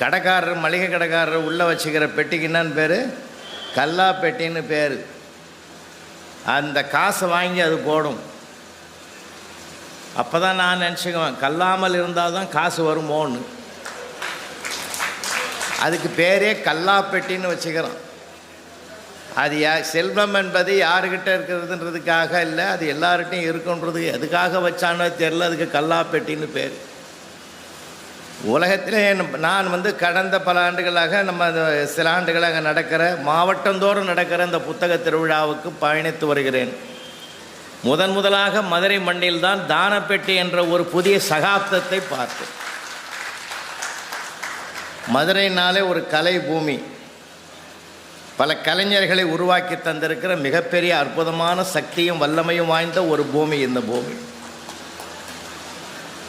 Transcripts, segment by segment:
கடைக்காரர் மளிகை கடைக்காரர் உள்ளே வச்சுக்கிற பெட்டிக்கு என்னன்னு பேர்? கல்லா பெட்டின்னு பேர். அந்த காசை வாங்கி அது போடும். அப்போ தான் நான் நினச்சிக்குவேன் கல்லாமல் இருந்தால் தான் காசு வருமோன்னு. அதுக்கு பேரே கல்லா பெட்டின்னு வச்சுக்கிறோம். அது யா செல்வம் என்பது யாருக்கிட்ட இருக்கிறதுன்றதுக்காக இல்லை அது எல்லார்கிட்டையும் இருக்குன்றது எதுக்காக வச்சானோ தெரில அதுக்கு கல்லா பெட்டின்னு பேர். உலகத்திலே நான் வந்து கடந்த பல ஆண்டுகளாக நம்ம சில ஆண்டுகளாக நடக்கிற மாவட்டந்தோறும் நடக்கிற இந்த புத்தக திருவிழாவுக்கு பயணித்து வருகிறேன். முதன் முதலாக மதுரை மண்ணில் தான் தானப்பெட்டி என்ற ஒரு புதிய சகாப்தத்தை பார்த்தேன். மதுரைனாலே ஒரு கலை பூமி. பல கலைஞர்களை உருவாக்கி தந்திருக்கிற மிகப்பெரிய அற்புதமான சக்தியும் வல்லமையும் வாய்ந்த ஒரு பூமி இந்த பூமி.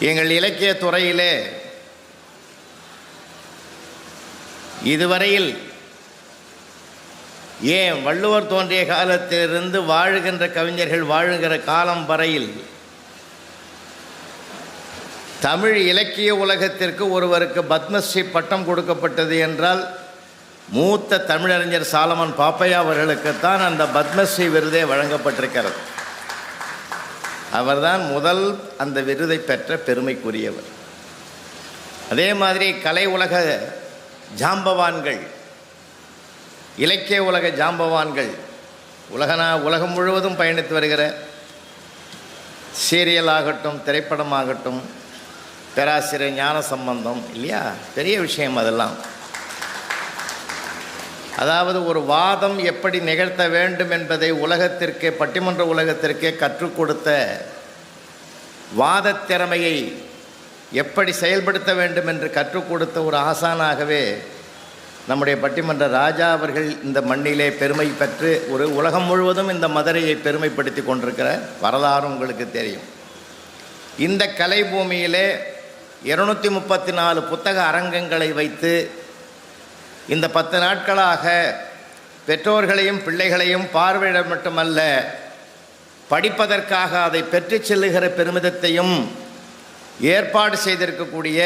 எங்கள் இலக்கிய துறையிலே இதுவரையில் ஏன் வள்ளுவர் தோன்றிய காலத்திலிருந்து வாழுகின்ற கவிஞர்கள் வாழுகிற காலம் வரையில் தமிழ் இலக்கிய உலகத்திற்கு ஒருவருக்கு பத்மஸ்ரீ பட்டம் கொடுக்கப்பட்டது என்றால் மூத்த தமிழறிஞர் சாலமன் பாப்பையா அவர்களுக்குத்தான் அந்த பத்மஸ்ரீ விருதே வழங்கப்பட்டிருக்கிறது. அவர்தான் முதல் அந்த விருதை பெற்ற பெருமைக்குரியவர். அதே மாதிரி கலை உலக ஜாம்பவான்கள். இலக்கிய உலக ஜாம்பவான்கள். உலகனா உலகம் முழுவதும் பயணித்து வருகிற சீரியல் ஆகட்டும் திரைப்படமாகட்டும் பேராசிரியர் ஞான சம்பந்தம் இல்லையா? பெரிய விஷயம் அதெல்லாம். அதாவது ஒரு வாதம் எப்படி நிகழ்த்த வேண்டும் என்பதை உலகத்திற்கே பட்டிமன்ற உலகத்திற்கே கற்றுக் கொடுத்த வாதத் திறமையை எப்படி செயல்படுத்த வேண்டும் என்று கற்றுக் கொடுத்த ஒரு ஆசானாகவே நம்முடைய பட்டிமன்ற ராஜா அவர்கள் இந்த மண்ணிலே பெருமை பெற்று ஒரு உலகம் முழுவதும் இந்த மதுரையை பெருமைப்படுத்தி கொண்டிருக்கிற வரலாறு உங்களுக்கு தெரியும். இந்த கலை பூமியிலே இருநூற்றி முப்பத்தி நாலு புத்தக அரங்கங்களை வைத்து இந்த பத்து நாட்களாக பெற்றோர்களையும் பிள்ளைகளையும் பார்வையிட மட்டுமல்ல படிப்பதற்காக அதை பெற்றுச் செல்லுகிற பெருமிதத்தையும் ஏற்பாடு செய்திருக்கக்கூடிய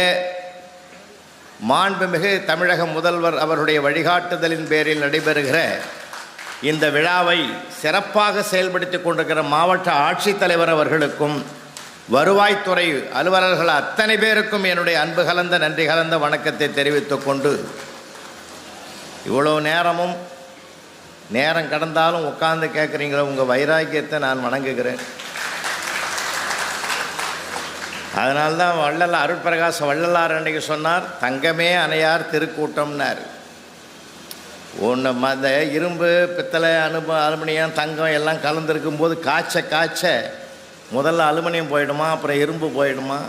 மாண்புமிகு தமிழக முதல்வர் அவருடைய வழிகாட்டுதலின் பேரில் நடைபெறுகிற இந்த விழாவை சிறப்பாக செயல்படுத்தி கொண்டிருக்கிற மாவட்ட ஆட்சித்தலைவர் அவர்களுக்கும் வருவாய்த்துறை அலுவலர்கள் அத்தனை பேருக்கும் என்னுடைய அன்பு கலந்த நன்றி கலந்த வணக்கத்தை தெரிவித்துக் கொண்டு இவ்வளோ நேரமும் நேரம் கடந்தாலும் உட்கார்ந்து கேட்குறீங்களோ உங்கள் வைராக்கியத்தை நான் வணங்குகிறேன். அதனால தான் வள்ளல் அருட்பிரகாச வள்ளலார் அன்றைக்கு சொன்னார் தங்கமே அணையார் திருக்கூட்டம்னார். ஒன்று அந்த இரும்பு பித்தளை அனுப அலுமினியம் தங்கம் எல்லாம் கலந்துருக்கும் போது காய்ச்ச காய்ச்ச முதல்ல அலுமினியம் போயிடுமா அப்புறம் இரும்பு போயிடுமா?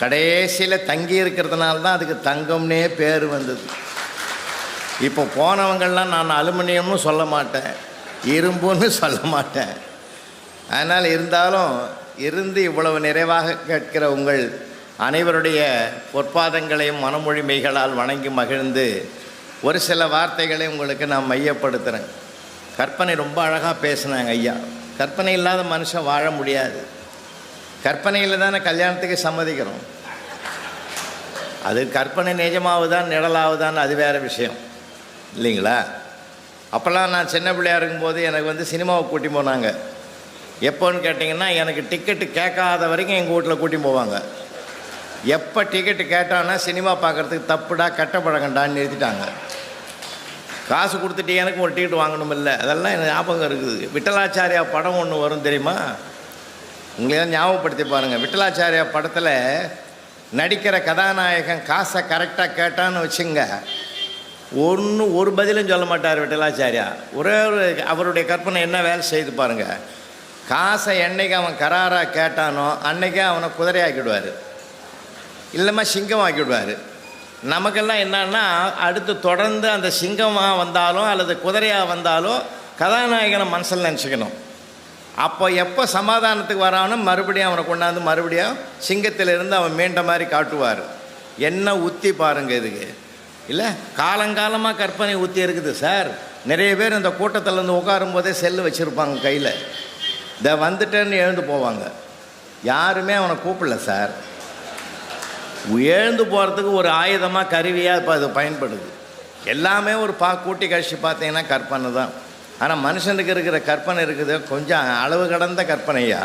கடைசியில் தங்கி இருக்கிறதுனால தான் அதுக்கு தங்கம்னே பேர் வந்தது. இப்போ போனவங்கள்லாம் நான் அலுமினியம்னு சொல்ல மாட்டேன் இரும்புன்னு சொல்ல மாட்டேன். அதனால் இருந்தாலும் இருந்து இவ்வளவு நிறைவாக கேட்கிற உங்கள் அனைவருடைய பொற்பாதங்களையும் மனமொழிமைகளால் வணங்கி மகிழ்ந்து ஒரு சில வார்த்தைகளை உங்களுக்கு நான் மையப்படுத்துகிறேன் கற்பனை ரொம்ப அழகாக பேசினாங்க ஐயா. கற்பனை இல்லாத மனுஷன் வாழ முடியாது. கற்பனையில் தானே கல்யாணத்துக்கு சம்மதிக்கிறோம். அது கற்பனை நிஜமாவுதான் நிழலாவுதான் அது வேறு விஷயம். இல்லைங்களா? அப்போல்லாம் நான் சின்ன பிள்ளையா இருக்கும்போது எனக்கு வந்து சினிமாவை கூட்டி போனாங்க. எப்போன்னு கேட்டிங்கன்னா எனக்கு டிக்கெட்டு கேட்காத வரைக்கும் எங்கள் வீட்டில் கூட்டி போவாங்க. எப்போ டிக்கெட்டு கேட்டான்னா சினிமா பார்க்குறதுக்கு தப்புடா கெட்ட பழக்கண்டான்னு நிறுத்திட்டாங்க. காசு கொடுத்துட்டு எனக்கு ஒரு டிக்கெட் வாங்கணும் இல்லை அதெல்லாம் எனக்கு ஞாபகம் இருக்குது. விட்டலாச்சாரியா படம் ஒன்று வரும் தெரியுமா? உங்களையும் ஞாபகப்படுத்தி பாருங்கள் விட்டலாச்சாரியா படத்தில் நடிக்கிற கதாநாயகன் காசை கரெக்டாக கேட்டான்னு வச்சுங்க ஒன்றும் ஒரு பதிலும் சொல்ல மாட்டார் விட்டலாச்சாரியா. ஒரே ஒரு அவருடைய கற்பனை என்ன வேலை செய்து பாருங்கள் காசை என்னைக்கு அவன் கராராக கேட்டானோ அன்னைக்கே அவனை குதிரையாக்கிடுவார். இல்லைம்மா சிங்கம் ஆக்கிவிடுவார் நமக்கெல்லாம் என்னன்னா அடுத்து தொடர்ந்து அந்த சிங்கமாக வந்தாலும் அல்லது குதிரையாக வந்தாலும் கதாநாயகனை மனசில் நினச்சிக்கணும். அப்போ எப்போ சமாதானத்துக்கு வரானோ மறுபடியும் அவனை கொண்டாந்து மறுபடியும் சிங்கத்திலிருந்து அவன் மீண்ட மாதிரி காட்டுவார். என்ன உத்தி பாருங்க இதுக்கு. இல்லை காலங்காலமாக கற்பனை உத்தி இருக்குது சார். நிறைய பேர் இந்த கூட்டத்தில் இருந்து உட்காரும் போதே செல்லு வச்சுருப்பாங்க கையில். இதை வந்துட்டேன்னு எழுந்து போவாங்க. யாருமே அவனை கூப்பிடல சார். எழுந்து போகிறதுக்கு ஒரு ஆயுதமாக கருவியாக இப்போ அது பயன்படுது. எல்லாமே ஒரு பா கூட்டி கழிச்சு பார்த்தீங்கன்னா கற்பனை தான். ஆனால் மனுஷனுக்கு இருக்கிற கற்பனை இருக்குது. கொஞ்சம் அளவு கடந்த கற்பனையா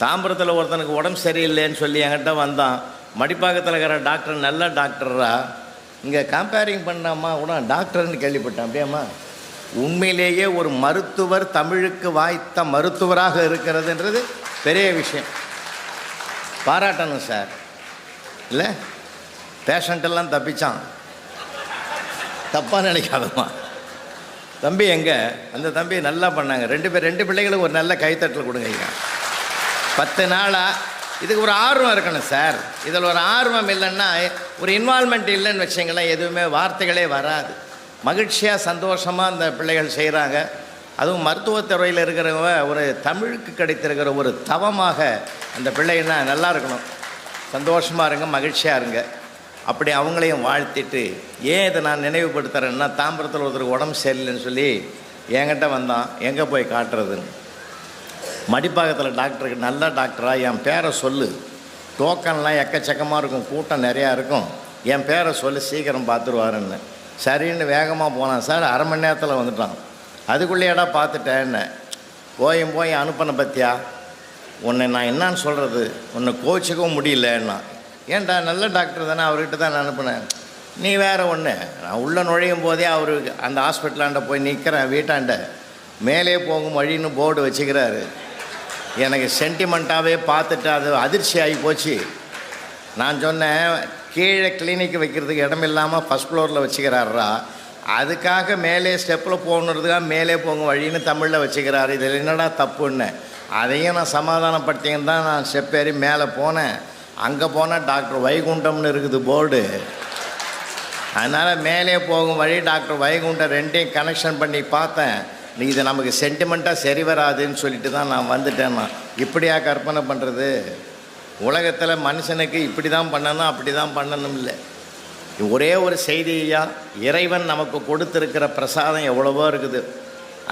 தாம்பரத்தில் ஒருத்தனுக்கு உடம்பு சரியில்லைன்னு சொல்லி என்கிட்ட வந்தான். மடிப்பாக்கத்தில் இருக்கிற டாக்டர் நல்ல டாக்டரா இங்கே கம்பேரிங் பண்ணாமா? கூட டாக்டர்னு கேள்விப்பட்டேன். அப்படியேம்மா? உண்மையிலேயே ஒரு மருத்துவர் தமிழுக்கு வாய்த்த மருத்துவராக இருக்கிறதுன்றது பெரிய விஷயம். பாராட்டணும் சார். இல்லை? பேஷண்ட்டெல்லாம் தப்பிச்சான். தப்பாக நினைக்காதம்மா. தம்பி எங்கே? அந்த தம்பி நல்லா பண்ணாங்க. ரெண்டு பேர் ரெண்டு பிள்ளைகளுக்கு ஒரு நல்ல கைத்தட்டல் கொடுங்க ஐயா. பத்து நாளாக இதுக்கு ஒரு ஆர்வம் இருக்கணும் சார். இதில் ஒரு ஆர்வம் இல்லைன்னா ஒரு இன்வால்மெண்ட் இல்லைன்னு வச்சிங்களேன் எதுவுமே வார்த்தைகளே வராது. மகிழ்ச்சியாக சந்தோஷமாக அந்த பிள்ளைகள் செய்கிறாங்க அதுவும் மருத்துவத்துறையில் இருக்கிறவங்க ஒரு தமிழுக்கு கிடைத்திருக்கிற ஒரு தவமாக அந்த பிள்ளைன்னா நல்லா இருக்கணும். சந்தோஷமாக இருங்க மகிழ்ச்சியாக இருங்க. அப்படி அவங்களையும் வாழ்த்திட்டு ஏன் இதை நான் நினைவுபடுத்துகிறேன்னா தாம்பரத்தில் ஒருத்தருக்கு உடம்பு சரியில்லைன்னு சொல்லி என்கிட்ட வந்தான் எங்கே போய் காட்டுறதுன்னு? மடிப்பாக்கத்தில் டாக்டருக்கு நல்ல டாக்டராக என் பேரை சொல்லு. டோக்கன்லாம் எக்கச்சக்கமாக இருக்கும் கூட்டம் நிறையா இருக்கும். என் பேரை சொல்லி சீக்கிரம் பார்த்துருவாருன்னு. சரின்னு வேகமாக போனான் சார். அரை மணி நேரத்தில் வந்துட்டான். அதுக்குள்ளேயேடா பார்த்துட்டேன்னு போயும் போய் அனுப்பின பத்தியா? உன்னை நான் என்னன்னு சொல்கிறது உன்னை கோச்சிக்கவும் முடியலன்னா. ஏன்டா நல்ல டாக்டர் தானே அவர்கிட்ட தான் நான் அனுப்பினேன். நீ வேறு ஒன்று நான் உள்ளே நுழையும் போதே அவர் அந்த ஹாஸ்பிட்டலாண்ட போய் நிற்கிறேன் வீட்டாண்ட. மேலே போகும் வழின்னு போர்டு வச்சுக்கிறாரு. எனக்கு சென்டிமெண்ட்டாகவே பார்த்துட்டு அது அதிர்ச்சி ஆகி போச்சு. நான் சொன்னேன் கீழே கிளினிக் வைக்கிறதுக்கு இடம் இல்லாமல் ஃபஸ்ட் ஃப்ளோரில் வச்சுக்கிறாரா? அதுக்காக மேலே ஸ்டெப்பில் போகணுறதுக்காக மேலே போகும் வழின்னு தமிழில் வச்சுக்கிறாரு. இதில் என்னடா தப்புன்னு? அதையும் நான் சமாதானப்படுத்திங்கன்னு தான் நான் ஸ்டெப் ஏறி மேலே போனேன். அங்கே போனால் டாக்டர் வைகுண்டம்னு இருக்குது போர்டு. அதனால் மேலே போகும் வழி டாக்டர் வைகுண்டம் ரெண்டையும் கனெக்ஷன் பண்ணி பார்த்தேன். நீ இது நமக்கு சென்டிமெண்ட்டாக சரி வராதுன்னு சொல்லிட்டு தான் நான் வந்துட்டேன் நான். இப்படியா கற்பனை பண்ணுறது உலகத்தில் மனுஷனுக்கு இப்படி தான் பண்ணணும் அப்படி தான் பண்ணணும் இல்லை. ஒரே ஒரு செய்தியா இறைவன் நமக்கு கொடுத்துருக்கிற பிரசாதம் எவ்வளவோ இருக்குது.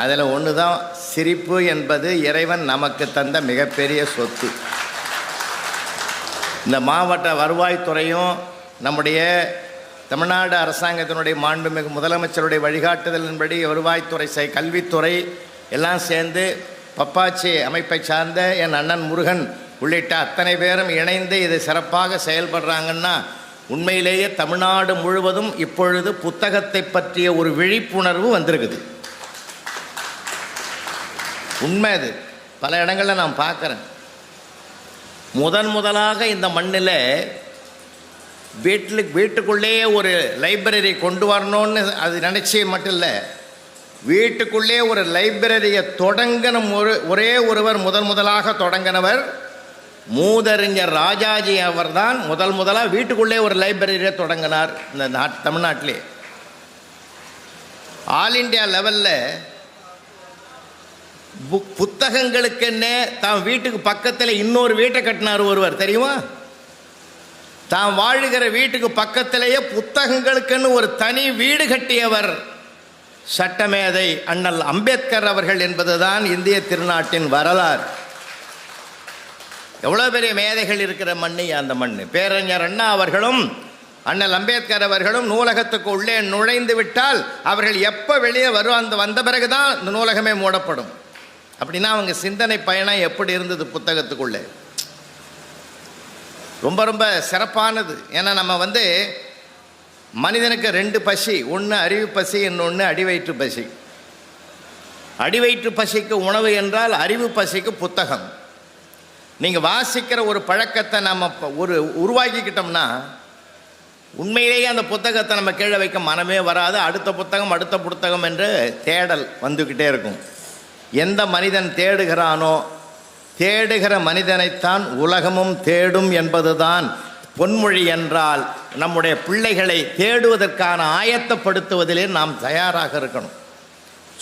அதில் ஒன்று தான் சிரிப்பு என்பது இறைவன் நமக்கு தந்த மிகப்பெரிய சொத்து. இந்த மாவட்ட வருவாய்த்துறையும் நம்முடைய தமிழ்நாடு அரசாங்கத்தினுடைய மாண்புமிகு முதலமைச்சருடைய வழிகாட்டுதலின்படி வருவாய்த்துறை செய் கல்வித்துறை எல்லாம் சேர்ந்து பப்பாச்சி அமைப்பை சார்ந்த என் அண்ணன் முருகன் உள்ளிட்ட அத்தனை பேரும் இணைந்து இதை சிறப்பாக செயல்படுறாங்கன்னா உண்மையிலேயே தமிழ்நாடு முழுவதும் இப்பொழுது புத்தகத்தை பற்றிய ஒரு விழிப்புணர்வு வந்திருக்குது. உண்மை அது. பல இடங்களில் நான் பார்க்குறேன். முதன் முதலாக இந்த மண்ணில் வீட்டில் வீட்டுக்குள்ளேயே ஒரு லைப்ரரி கொண்டு வரணும்னு அது நினச்சி மட்டும் இல்லை வீட்டுக்குள்ளே ஒரு லைப்ரரியை தொடங்கின ஒரு ஒரே ஒருவர் முதன் முதலாக தொடங்கினவர் மூதறிஞர் ராஜாஜி அவர் தான் முதல் முதலாக வீட்டுக்குள்ளே ஒரு லைப்ரரியை தொடங்கினார் இந்த நாட் தமிழ்நாட்டிலே. ஆல் இண்டியா லெவலில் புக் புத்தகங்களுக்குன்னே தான் வீட்டுக்கு பக்கத்தில் இன்னொரு வீட்டை கட்டினார் ஒருவர் தெரியுமா? தான் வாழுகிற வீட்டுக்கு பக்கத்திலேயே புத்தகங்களுக்குன்னு ஒரு தனி வீடு கட்டியவர் சட்டமேதை அண்ணல் அம்பேத்கர் அவர்கள் என்பதுதான் இந்திய திருநாட்டின் வரலாறு. எவ்வளோ பெரிய மேதைகள் இருக்கிற மண்ணு? அந்த மண் பேரறிஞர் அண்ணா அவர்களும் அண்ணல் அம்பேத்கர் அவர்களும் நூலகத்துக்கு உள்ளே நுழைந்து விட்டால் அவர்கள் எப்போ வெளியே வரும் அந்த வந்த பிறகு தான் இந்த நூலகமே மூடப்படும். அப்படின்னா அவங்க சிந்தனை பயணம் எப்படி இருந்தது புத்தகத்துக்குள்ளே? ரொம்ப ரொம்ப சிறப்பானது. ஏன்னா நம்ம வந்து மனிதனுக்கு ரெண்டு பசி ஒன்று அறிவு பசி இன்னொன்று அடிவயிற்று பசி. அடிவயிற்று பசிக்கு உணவு என்றால் அறிவு பசிக்கு புத்தகம். நீங்கள் வாசிக்கிற ஒரு பழக்கத்தை நம்ம ஒரு உருவாக்கிக்கிட்டோம்னா உண்மையிலேயே அந்த புத்தகத்தை நம்ம கீழே வைக்க மனமே வராது. அடுத்த புத்தகம் அடுத்த புத்தகம் என்று தேடல் வந்துக்கிட்டே இருக்கும். எந்த மனிதன் தேடுகிறானோ தேடுகிற மனிதனைத்தான் உலகமும் தேடும் என்பதுதான் பொன்மொழி என்றால் நம்முடைய பிள்ளைகளை தேடுவதற்கான ஆயத்தப்படுத்துவதிலே நாம் தயாராக இருக்கணும்.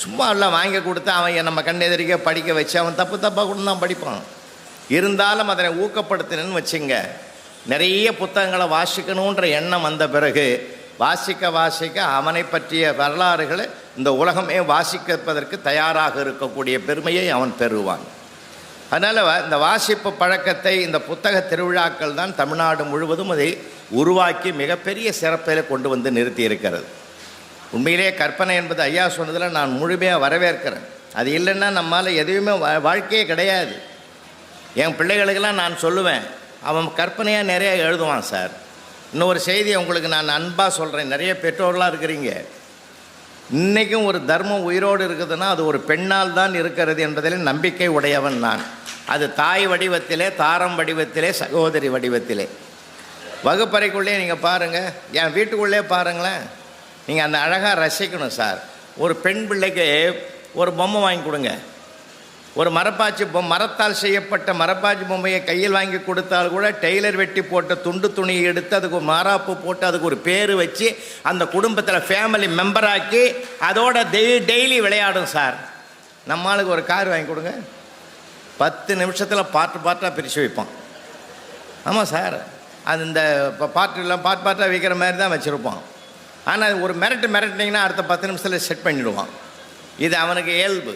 சும்மா எல்லாம் வாங்கி கொடுத்து அவன் நம்ம கண்ணெதிரிக்க படிக்க வச்சு அவன் தப்பு தப்பாக கூட தான் படிப்பான். இருந்தாலும் அதனை ஊக்கப்படுத்தினு வச்சுங்க. நிறைய புத்தகங்களை வாசிக்கணுன்ற எண்ணம் வந்த பிறகு வாசிக்க வாசிக்க அவனை பற்றிய வரலாறுகளை இந்த உலகமே வாசிக்கப்பதற்கு தயாராக இருக்கக்கூடிய பெருமையை அவன் பெறுவான். அதனால் இந்த வாசிப்பு பழக்கத்தை இந்த புத்தக திருவிழாக்கள் தான் தமிழ்நாடு முழுவதும் அதை உருவாக்கி மிகப்பெரிய சிறப்பில் கொண்டு வந்து நிறுத்தி இருக்கிறது. உண்மையிலேயே கற்பனை என்பது ஐயா சொன்னதில் நான் முழுமையாக வரவேற்கிறேன். அது இல்லைன்னா நம்மால் எதுவுமே வாழ்க்கையே கிடையாது. என் பிள்ளைகளுக்கெல்லாம் நான் சொல்லுவேன். அவன் கற்பனையாக நிறைய எழுதுவான் சார். இன்னொரு செய்தியை உங்களுக்கு நான் அன்பாக சொல்கிறேன் நிறைய பெற்றோர்களாக இருக்கிறீங்க. இன்றைக்கும் ஒரு தர்மம் உயிரோடு இருக்குதுன்னா அது ஒரு பெண்ணால் தான் இருக்கிறது என்பதில் நம்பிக்கை உடையவன் நான். அது தாய் வடிவத்திலே தாரம் வடிவத்திலே சகோதரி வடிவத்திலே. வகுப்பறைக்குள்ளே நீங்கள் பாருங்கள் என் வீட்டுக்குள்ளே பாருங்களேன். நீங்கள் அந்த அழகாக ரசிக்கணும் சார். ஒரு பெண் பிள்ளைக்கு ஒரு பொம்மை வாங்கி கொடுங்க. ஒரு மரப்பாச்சி பொம் மரத்தால் செய்யப்பட்ட மரப்பாச்சி பொம்மையை கையில் வாங்கி கொடுத்தால் கூட டெய்லர் வெட்டி போட்ட துண்டு துணியை எடுத்து அதுக்கு ஒரு மாறாப்பு போட்டு அதுக்கு ஒரு பேர் வச்சு அந்த குடும்பத்தில் ஃபேமிலி மெம்பராக்கி அதோட டெய் டெய்லி விளையாடும் சார். நம்மளுக்கு ஒரு கார் வாங்கி கொடுங்க. பத்து நிமிஷத்தில் பாட்டு பாட்டாக பிரித்து வைப்போம். ஆமாம் சார். அது இந்த பாட்டுலாம் பாட்டு பாட்டாக வைக்கிற மாதிரி தான் வச்சுருப்போம். ஆனால் ஒரு மிரட்டு மிரட்டினீங்கன்னா அடுத்த பத்து நிமிஷத்தில் செட் பண்ணிவிடுவான் இது அவனுக்கு இயல்பு.